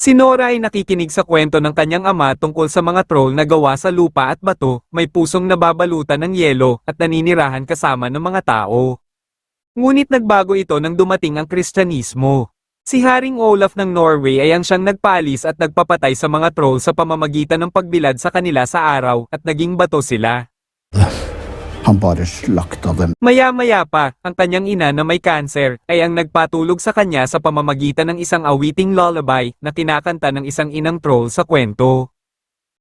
Si Nora ay nakikinig sa kwento ng kanyang ama tungkol sa mga troll na gawa sa lupa at bato, may pusong nababalutan ng yelo at naninirahan kasama ng mga tao. Ngunit nagbago ito nang dumating ang Kristyanismo. Si Haring Olaf ng Norway ay ang siyang nagpaalis at nagpapatay sa mga troll sa pamamagitan ng pagbilad sa kanila sa araw at naging bato sila. Han bare slakta dem. Maya-maya pa, ang kanyang ina na may cancer ay ang nagpatulog sa kanya sa pamamagitan ng isang awiting lullaby na kinakanta ng isang inang troll sa kwento.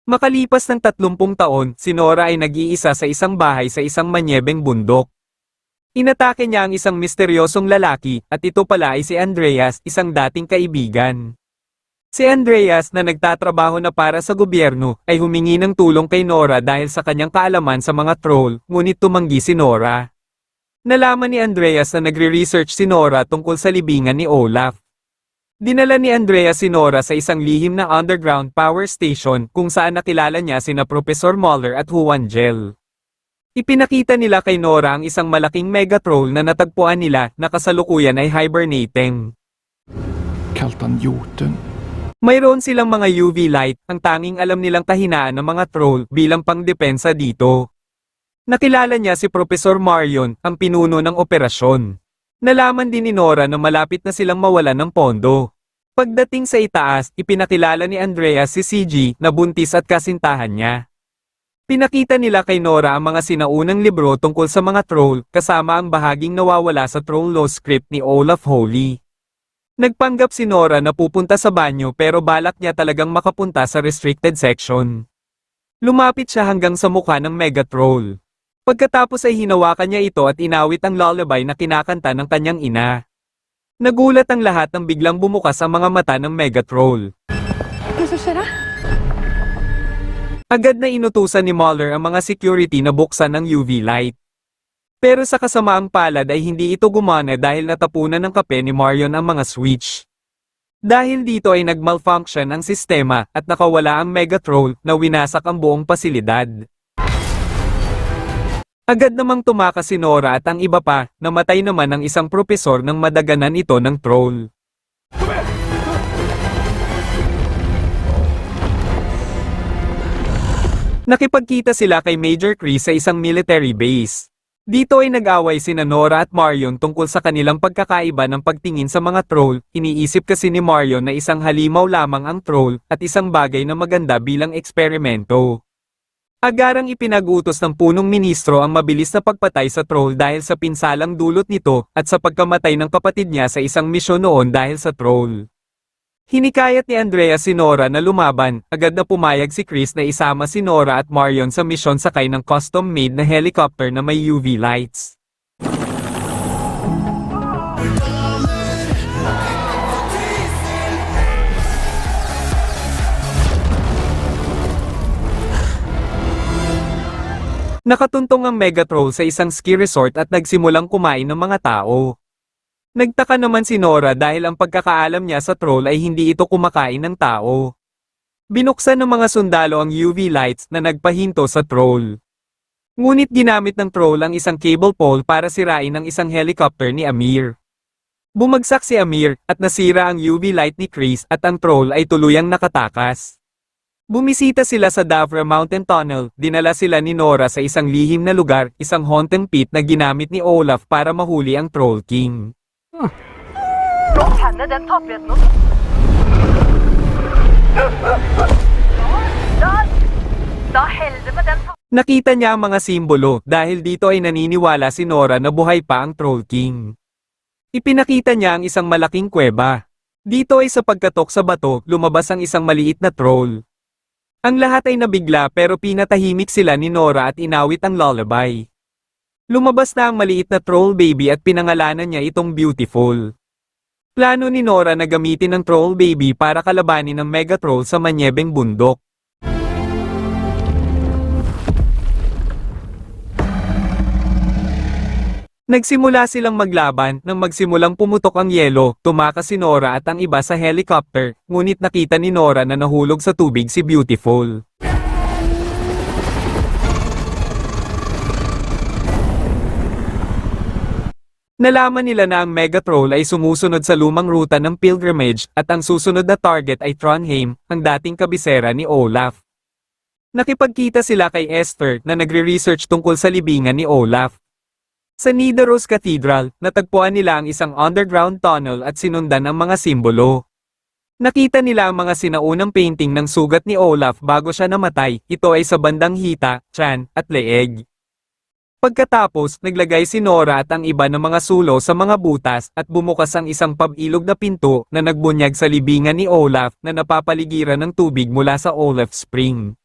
Makalipas ng 30 taon, si Nora ay nag-iisa sa isang bahay sa isang manyebeng bundok. Inatake niya ang isang misteryosong lalaki at ito pala ay si Andreas, isang dating kaibigan. Si Andreas na nagtatrabaho na para sa gobyerno ay humingi ng tulong kay Nora dahil sa kanyang kaalaman sa mga troll, ngunit tumanggi si Nora. Nalaman ni Andreas na nagre-research si Nora tungkol sa libingan ni Olaf. Dinala ni Andreas si Nora sa isang lihim na underground power station kung saan nakilala niya sina Professor Muller at Juan Gel. Ipinakita nila kay Nora ang isang malaking megatroll na natagpuan nila na kasalukuyan ay hibernating. Kallt han jorden. Mayroon silang mga UV light, ang tanging alam nilang kahinaan ng mga troll bilang pangdepensa dito. Nakilala niya si Professor Marion, ang pinuno ng operasyon. Nalaman din ni Nora na malapit na silang mawalan ng pondo. Pagdating sa itaas, ipinakilala ni Andrea si CG na buntis at kasintahan niya. Pinakita nila kay Nora ang mga sinaunang libro tungkol sa mga troll, kasama ang bahaging nawawala sa troll law script ni Olaf Holy. Nagpanggap si Nora na pupunta sa banyo pero balak niya talagang makapunta sa restricted section. Lumapit siya hanggang sa mukha ng Megatroll. Pagkatapos ay hinawakan niya ito at inawit ang lullaby na kinakanta ng kanyang ina. Nagulat ang lahat nang biglang bumukas ang mga mata ng Megatroll. Agad na inutusan ni Mueller ang mga security na buksan ang UV light. Pero sa kasamaang palad ay hindi ito gumana dahil natapunan ng kape ni Marion ang mga switch. Dahil dito ay nagmalfunction ang sistema at nakawala ang Megatroll na winasak ang buong pasilidad. Agad namang tumakas si Nora at ang iba pa, namatay naman ang isang propesor ng madaganan ito ng troll. Nakipagkita sila kay Major Chris sa isang military base. Dito ay nag-away sina Nora at Marion tungkol sa kanilang pagkakaiba ng pagtingin sa mga troll, iniisip kasi ni Marion na isang halimaw lamang ang troll at isang bagay na maganda bilang eksperimento. Agarang ipinagutos ng punong ministro ang mabilis na pagpatay sa troll dahil sa pinsalang dulot nito at sa pagkamatay ng kapatid niya sa isang misyon noon dahil sa troll. Hinikayat ni Andrea si Nora na lumaban, agad na pumayag si Chris na isama si Nora at Marion sa misyon sakay ng custom-made na helicopter na may UV lights. Nakatuntong ang Megatroll sa isang ski resort at nagsimulang kumain ng mga tao. Nagtaka naman si Nora dahil ang pagkakaalam niya sa troll ay hindi ito kumakain ng tao. Binuksan ng mga sundalo ang UV lights na nagpahinto sa troll. Ngunit ginamit ng troll ang isang cable pole para sirain ang isang helicopter ni Amir. Bumagsak si Amir at nasira ang UV light ni Chris at ang troll ay tuluyang nakatakas. Bumisita sila sa Davra Mountain Tunnel, dinala sila ni Nora sa isang lihim na lugar, isang haunted pit na ginamit ni Olaf para mahuli ang Troll King. Nå tenner den tapeten oss. Da, holder med den tapeten. Nakita niya ang mga simbolo dahil dito ay naniniwala si Nora na buhay pa ang Troll King. Ipinakita niya ang isang malaking kuweba. Dito ay sa pagkatok sa bato, lumabas ang isang maliit na troll. Ang lahat ay nabigla pero pinatahimik sila ni Nora at inawit ang lullaby. Lumabas na ang maliit na troll baby at pinangalanan niya itong beautiful. Plano ni Nora na gamitin ang troll baby para kalabanin ng Megatroll sa manyebeng bundok. Nagsimula silang maglaban nang magsimulang pumutok ang yelo, tumakas si Nora at ang iba sa helicopter, ngunit nakita ni Nora na nahulog sa tubig si Beautiful. Nalaman nila na ang Megatroll ay sumusunod sa lumang ruta ng pilgrimage at ang susunod na target ay Trondheim, ang dating kabisera ni Olaf. Nakipagkita sila kay Esther na nagre-research tungkol sa libingan ni Olaf. Sa Nidaros Cathedral, natagpuan nila ang isang underground tunnel at sinundan ang mga simbolo. Nakita nila ang mga sinaunang painting ng sugat ni Olaf bago siya namatay, ito ay sa bandang hita, tiyan, at leeg. Pagkatapos, naglagay si Nora at ang iba ng mga sulo sa mga butas at bumukas ang isang pabilog na pinto na nagbunyag sa libingan ni Olaf na napapaligiran ng tubig mula sa Olaf Spring.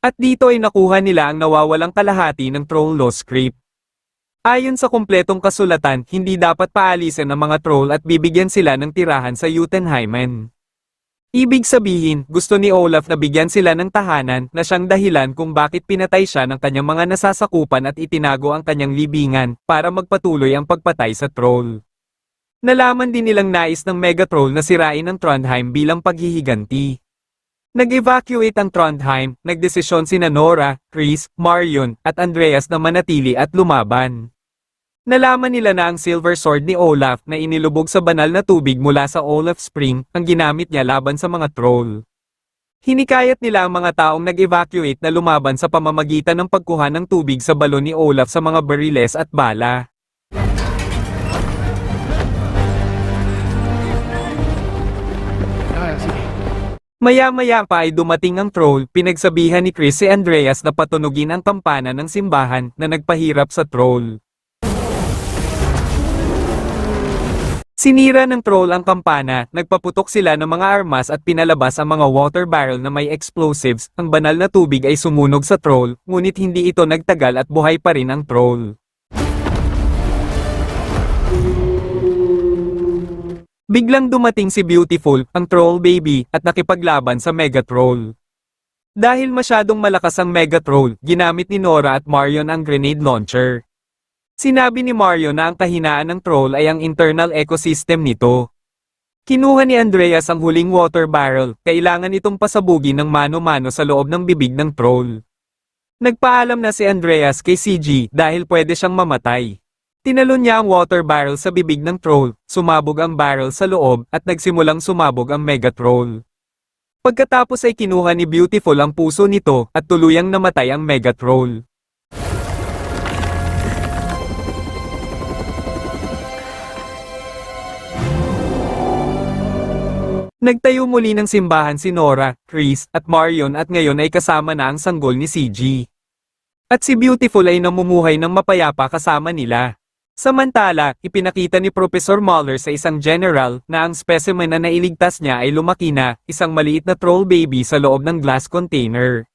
At dito ay nakuha nila ang nawawalang kalahati ng troll law script. Ayon sa kumpletong kasulatan, hindi dapat paalisin ang mga troll at bibigyan sila ng tirahan sa Jotunheimen. Ibig sabihin, gusto ni Olaf na bigyan sila ng tahanan na siyang dahilan kung bakit pinatay siya ng kanyang mga nasasakupan at itinago ang kanyang libingan para magpatuloy ang pagpatay sa troll. Nalaman din nilang nais ng Megatroll na sirain ang Trondheim bilang paghihiganti. Nag-evacuate ang Trondheim, nagdesisyon sina Nora, Chris, Marion, at Andreas na manatili at lumaban. Nalaman nila na ang silver sword ni Olaf na inilubog sa banal na tubig mula sa Olaf Spring ang ginamit niya laban sa mga troll. Hinikayat nila ang mga taong nag-evacuate na lumaban sa pamamagitan ng pagkuha ng tubig sa balon ni Olaf sa mga bariles at bala. Sige. Maya-maya pa ay dumating ang troll, pinagsabihan ni Chris si Andreas na patunugin ang kampana ng simbahan na nagpahirap sa troll. Sinira ng troll ang kampana, nagpaputok sila ng mga armas at pinalabas ang mga water barrel na may explosives, ang banal na tubig ay sumunog sa troll, ngunit hindi ito nagtagal at buhay pa rin ang troll. Biglang dumating si Beautiful, ang troll baby, at nakipaglaban sa Megatroll. Dahil masyadong malakas ang Megatroll, ginamit ni Nora at Marion ang grenade launcher. Sinabi ni Mario na ang kahinaan ng troll ay ang internal ecosystem nito. Kinuha ni Andreas ang huling water barrel, kailangan itong pasabugin ng mano-mano sa loob ng bibig ng troll. Nagpaalam na si Andreas kay CG dahil pwede siyang mamatay. Tinalon niya ang water barrel sa bibig ng troll, sumabog ang barrel sa loob, at nagsimulang sumabog ang Megatroll. Pagkatapos ay kinuha ni Beautiful ang puso nito, at tuluyang namatay ang Megatroll. Nagtayo muli ng simbahan si Nora, Chris, at Marion at ngayon ay kasama na ang sanggol ni CG. At si Beautiful ay namumuhay ng mapayapa kasama nila. Samantala, ipinakita ni Professor Muller sa isang general na ang specimen na nailigtas niya ay lumaki na, isang maliit na troll baby sa loob ng glass container.